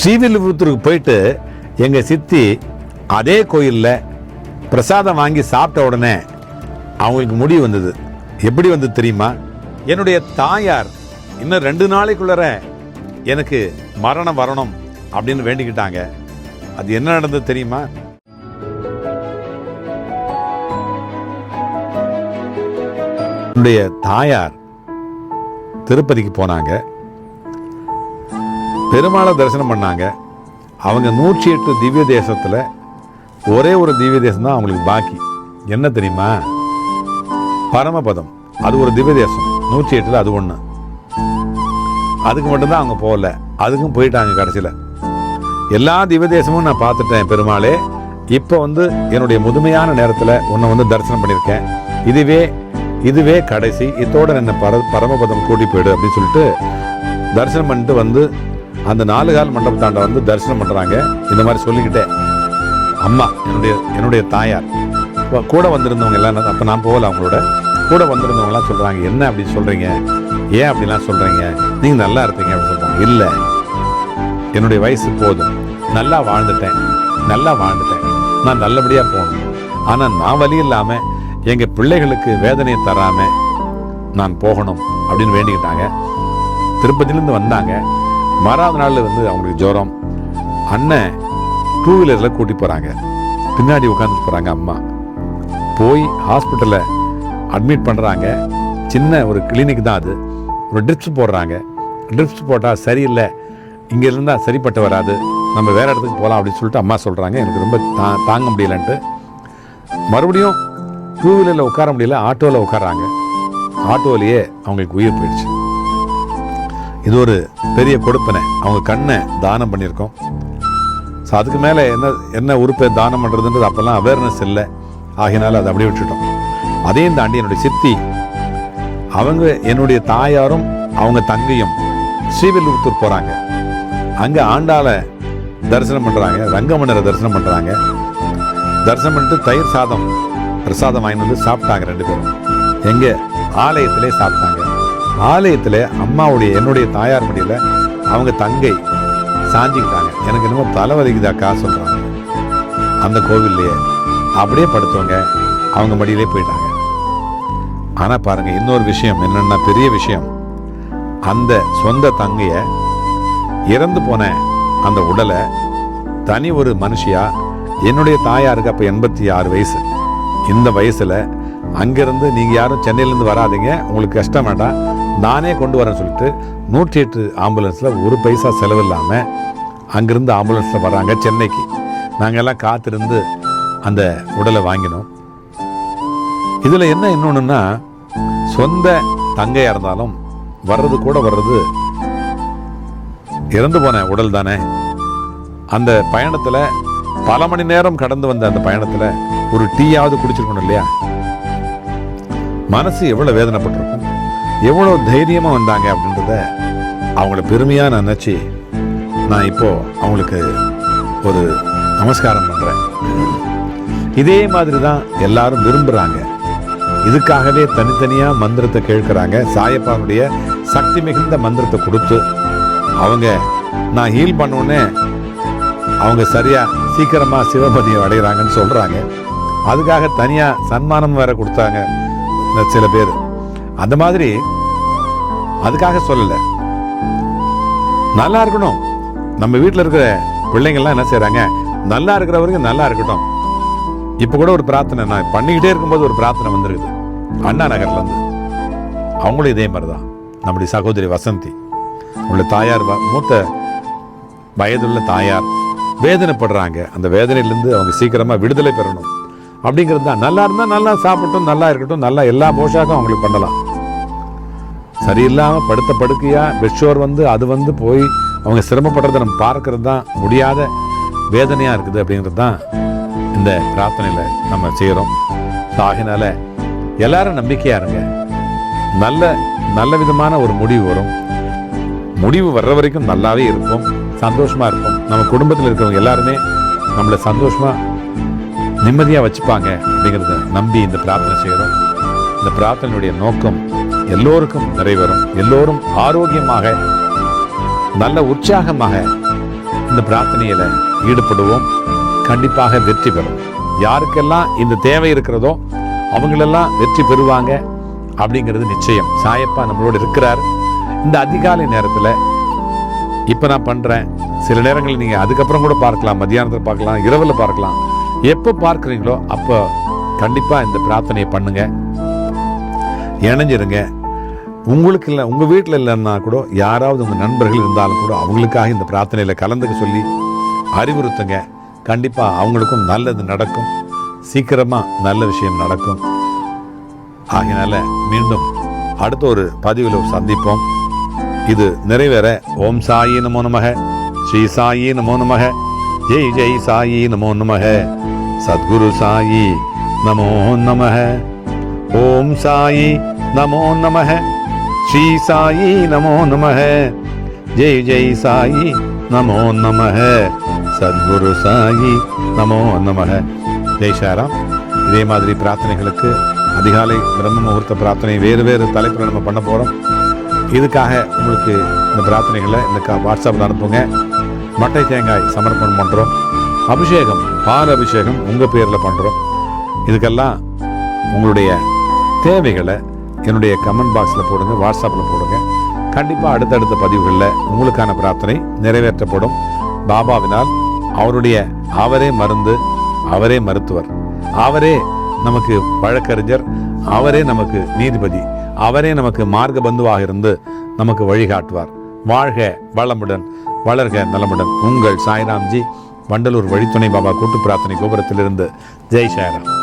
ஸ்ரீவில்லிபுத்தூருக்கு போயிட்டு எங்கள் சித்தி அதே கோயிலில் பிரசாதம் வாங்கி சாப்பிட்ட உடனே அவங்களுக்கு முடிவு வந்தது. எப்படி வந்தது தெரியுமா? என்னுடைய தாயார் இன்னும் ரெண்டு நாளைக்குள்ளற எனக்கு மரணம் வரணும் அப்படின்னு வேண்டிக்கிட்டாங்க. அது என்ன நடந்தது தெரியுமா? என்னுடைய தாயார் திருப்பதிக்கு போனாங்க. பெருமாளை தரிசனம் பண்ணாங்க. அவங்க நூற்றி எட்டு திவ்ய தேசத்தில் ஒரே ஒரு திவ்ய தேசம் தான் அவங்களுக்கு பாக்கி. என்ன தெரியுமா? பரமபதம். அது ஒரு திவ்ய தேசம். நூற்றி எட்டில் அது ஒன்று அதுக்கு மட்டும்தான் அவங்க போகல. அதுக்கும் போயிட்டாங்க கடைசியில். எல்லா திவ்ய தேசமும் நான் பார்த்துட்டேன் பெருமாளே. இப்போ வந்து என்னுடைய முதுமையான நேரத்தில் உன்னை வந்து தரிசனம் பண்ணியிருக்கேன். இதுவே இதுவே கடைசி. இதோட என்ன பர பரமபதம் கூட்டி போயிடு அப்படின்னு சொல்லிட்டு தரிசனம் பண்ணிட்டு வந்து அந்த நாலு கால் மண்டபத்தாண்ட வந்து தரிசனம் பண்ணுறாங்க இந்த மாதிரி சொல்லிக்கிட்டே. அம்மா என்னுடைய என்னுடைய தாயார். கூட வந்திருந்தவங்க எல்லாம் அப்போ நான் போகல அவங்களோட. கூட வந்திருந்தவங்கலாம் சொல்கிறாங்க என்ன அப்படி சொல்கிறீங்க ஏன் அப்படிலாம் சொல்கிறீங்க நீங்கள் நல்லா இருப்பீங்க அப்படின்னு சொல்கிறாங்க இல்லை. என்னுடைய வயசு போதும். நல்லா வாழ்ந்துட்டேன். நல்லா வாழ்ந்துட்டேன். நான் நல்லபடியாக போகணும். ஆனால் நான் வழி இல்லாமல் எங்கள் பிள்ளைகளுக்கு வேதனையை தராமல் நான் போகணும் அப்படின்னு வேண்டிக்கிட்டாங்க. திருப்பதியிலேருந்து வந்தாங்க. மறாவது நாளில் வந்து அவங்களுக்கு ஜுரம். அண்ணன் டூ வீலரில் கூட்டி போகிறாங்க பின்னாடி உட்காந்துட்டு போகிறாங்க அம்மா. போய் ஹாஸ்பிட்டலில் அட்மிட் பண்ணுறாங்க சின்ன ஒரு கிளினிக் தான் அது. ஒரு ட்ரிப்ஸ் போடுறாங்க. ட்ரிப்ஸ் போட்டால் சரியில்லை. இங்கே இருந்தால் சரிப்பட்டு வராது. நம்ம வேறு இடத்துக்கு போகலாம் அப்படின்னு சொல்லிட்டு அம்மா சொல்கிறாங்க எனக்கு ரொம்ப தா தாங்க முடியலன்ட்டு. மறுபடியும் டூ வீலரில் உட்கார முடியல. ஆட்டோவில் உட்காராங்க ஆட்டோவிலேயே அவங்களுக்கு உயிர் போயிடுச்சு. இது ஒரு பெரிய கொடுப்பனை. அவங்க கண்ணை தானம் பண்ணியிருக்கோம். ஸோ அதுக்கு மேலே என்ன என்ன உறுப்பை தானம் பண்ணுறதுன்றது அப்போல்லாம் அவேர்னஸ் இல்லை. ஆகினால அதை அப்படியே விட்டுட்டோம். அதையும் தாண்டி என்னுடைய சித்தி அவங்க என்னுடைய தாயாரும் அவங்க தங்கையும் ஸ்ரீவில்லிபுத்தூர் போகிறாங்க அங்கே ஆண்டாளை தரிசனம் பண்ணுறாங்க ரங்கமன்னரை தரிசனம் பண்ணுறாங்க தரிசனம் பண்ணிட்டு தயிர் சாதம் பிரசாதம் வாங்கிட்டு வந்து சாப்பிட்டாங்க ரெண்டு பேரும். எங்கே ஆலயத்திலே சாப்பிட்டாங்க. ஆலயத்தில் அம்மாவுடைய என்னுடைய தாயார் மடியில் அவங்க தங்கை சாஞ்சிக்கிட்டாங்க. எனக்கு என்னமோ தலை வலிக்குதாக்கா சொல்கிறாங்க அந்த கோவில்லையே அப்படியே படுத்தவங்க அவங்க மடியிலே போயிட்டாங்க. ஆனால் பாருங்க இன்னொரு விஷயம் என்னென்னா பெரிய விஷயம். அந்த சொந்த தங்கையை இறந்து போன அந்த உடலை தனி ஒரு மனுஷியா என்னுடைய தாயாருக்கு அப்போ எண்பத்தி ஆறு வயசு. இந்த வயசுல அங்கிருந்து நீங்க யாரும் சென்னையிலேருந்து வராதீங்க. உங்களுக்கு கஷ்டம் வேண்டாம். நானே கொண்டு வரேன்னு சொல்லிட்டு நூற்றி எட்டு ஆம்புலன்ஸில் ஒரு பைசா செலவில்லாமல் அங்கிருந்து ஆம்புலன்ஸில் வர்றாங்க சென்னைக்கு. நாங்கள் எல்லாம் காத்திருந்து அந்த உடலை வாங்கினோம். இதில் என்ன இன்னொன்றுன்னா சொந்த தங்கையாக இருந்தாலும் வர்றது கூட வர்றது இறந்து போன உடல் தானே. அந்த பயணத்தில் பல மணி நேரம் கடந்து வந்த அந்த பயணத்தில் ஒரு டீயாவது குடிச்சிருக்கணும் இல்லையா? மனசு எவ்வளோ வேதனைப்பட்டிருக்கும்? எவ்வளோ தைரியமாக வந்தாங்க அப்படின்றத அவங்கள பெருமையாக நான் நினச்சி நான் இப்போது அவங்களுக்கு ஒரு நமஸ்காரம் பண்ணுறேன் இதே மாதிரி தான் எல்லாரும் விரும்புகிறாங்க இதுக்காகவே தனித்தனியாக மந்திரத்தை கேட்குறாங்க. சாயப்பாவுடைய சக்தி மிகுந்த மந்திரத்தை கொடுத்து அவங்க நான் ஹீல் பண்ணோன்னே அவங்க சரியாக சீக்கிரமாக சிவபதியை அடைகிறாங்கன்னு சொல்கிறாங்க அதுக்காக தனியாக சன்மானம் வேற கொடுத்தாங்க. இந்த சில பேர். அந்த மாதிரி அதுக்காக சொல்லல. நல்லா இருக்கணும். நம்ம வீட்டில் இருக்கிற பிள்ளைங்கள்லாம் என்ன செய்கிறாங்க நல்லா இருக்கிற வரைக்கும் நல்லா இருக்கட்டும். இப்போ கூட ஒரு பிரார்த்தனை நான் பண்ணிக்கிட்டே இருக்கும்போது ஒரு பிரார்த்தனை வந்துருக்குது. அண்ணா நகர்ல இருந்து அவங்களும் இதே மாதிரி தான் நம்முடைய சகோதரி வசந்தி உள்ள தாயார் மூத்த வயதுள்ள தாயார் வேதனைப்படுறாங்க. அந்த வேதனையிலேருந்து அவங்க சீக்கிரமா விடுதலை பெறணும். அப்படிங்கிறது தான். நல்லா இருந்தால் நல்லா சாப்பிட்டும் நல்லா இருக்கட்டும் நல்லா எல்லா போஷாக்கும் அவங்களுக்கு பண்ணலாம். சரியில்லாமல் படுத்த படுக்கையாக பெட்ஷோர் வந்து அது வந்து போய் அவங்க சிரமப்படுறத நம்ம பார்க்கறது தான் முடியாத வேதனையாக இருக்குது அப்படிங்கிறது தான் இந்த பிரார்த்தனையில் நம்ம செய்கிறோம் ஆகினால எல்லாரும் நம்பிக்கையாக இருங்க. நல்ல நல்ல விதமான ஒரு முடிவு வரும். முடிவு வர்ற வரைக்கும் நல்லாவே இருப்போம். சந்தோஷமாக இருப்போம். நம்ம குடும்பத்தில் இருக்கிறவங்க எல்லாருமே நம்மளை சந்தோஷமாக நிம்மதியாக வச்சுப்பாங்க அப்படிங்கிறத நம்பி இந்த பிரார்த்தனை செய்கிறோம் இந்த பிரார்த்தனையுடைய நோக்கம் எல்லோருக்கும் நிறைவரும் எல்லோரும் ஆரோக்கியமாக நல்ல உற்சாகமாக இந்த பிரார்த்தனையில் ஈடுபடுவோம். கண்டிப்பாக வெற்றி பெறும். யாருக்கெல்லாம் இந்த தேவை இருக்கிறதோ அவங்களெல்லாம் வெற்றி பெறுவாங்க அப்படிங்கிறது நிச்சயம். சாயப்பா நம்மளோட இருக்கிறார். இந்த அதிகாலை நேரத்தில் இப்போ நான் பண்ணுறேன் சில நேரங்களில் நீங்கள் அதுக்கப்புறம் கூட பார்க்கலாம். மத்தியானத்தில் பார்க்கலாம். இரவில் பார்க்கலாம். எப்போ பார்க்குறீங்களோ அப்போ கண்டிப்பாக இந்த பிரார்த்தனையை பண்ணுங்க. இணைஞ்சிருங்க. உங்களுக்கு இல்லை உங்கள் வீட்டில் இல்லைன்னா கூட யாராவது உங்கள் நண்பர்கள் இருந்தாலும் கூட அவங்களுக்காக இந்த பிரார்த்தனையில் கலந்துக்க சொல்லி அறிவுறுத்துங்க. கண்டிப்பாக அவங்களுக்கும் நல்லது நடக்கும். சீக்கிரமாக நல்ல விஷயம் நடக்கும். ஆகையினால மீண்டும் அடுத்த ஒரு பதிவில் சந்திப்போம். இது நிறைவேற. ஓம் சாயி நமோ நமக. ஸ்ரீ சாயி நமோ நமக. ஜெய் ஜெய் சாயி நமோ நமக. சத்குரு சாயி நமோ நமக. ஓம் சாயி நமோ நமக. ஸ்ரீ சாயி நமோ நமக ஜெய் ஜெய் சாயி நமோ நமக சத்குரு சாயி நமோ நமக ஜெய் ஷாராம். இதே மாதிரி பிரார்த்தனைகளுக்கு அதிகாலை பிரம்ம முகூர்த்த பிரார்த்தனை வேறு வேறு தலைப்பில் நம்ம பண்ண போகிறோம் இதுக்காக உங்களுக்கு இந்த பிரார்த்தனைகளை இந்த வாட்ஸ்அப்பில் அனுப்புங்க. மட்டை தேங்காய் சமர்ப்பணம் பண்ணுறோம் அபிஷேகம் பால் அபிஷேகம் உங்கள் பேரில் பண்ணுறோம் இதுக்கெல்லாம் உங்களுடைய தேவைகளை என்னுடைய கமெண்ட் பாக்ஸில் போடுங்க வாட்ஸ்அப்பில் போடுங்க. கண்டிப்பாக அடுத்தடுத்த பதிவுகளில் உங்களுக்கான பிரார்த்தனை நிறைவேற்றப்படும். பாபாவினால் அவருடைய அவரே மருந்து அவரே மருத்துவர் அவரே நமக்கு வழக்கறிஞர் அவரே நமக்கு நீதிபதி அவரே நமக்கு மார்க்க பந்துவாக இருந்து நமக்கு வழிகாட்டுவார். வாழ்க வளமுடன் வளர்க நலமுடன். உங்கள் சாய்ராம்ஜி வண்டலூர் வழித்துணை பாபா கூட்டு பிரார்த்தனை கோபுரத்திலிருந்து. ஜெய் சாய்ராம்.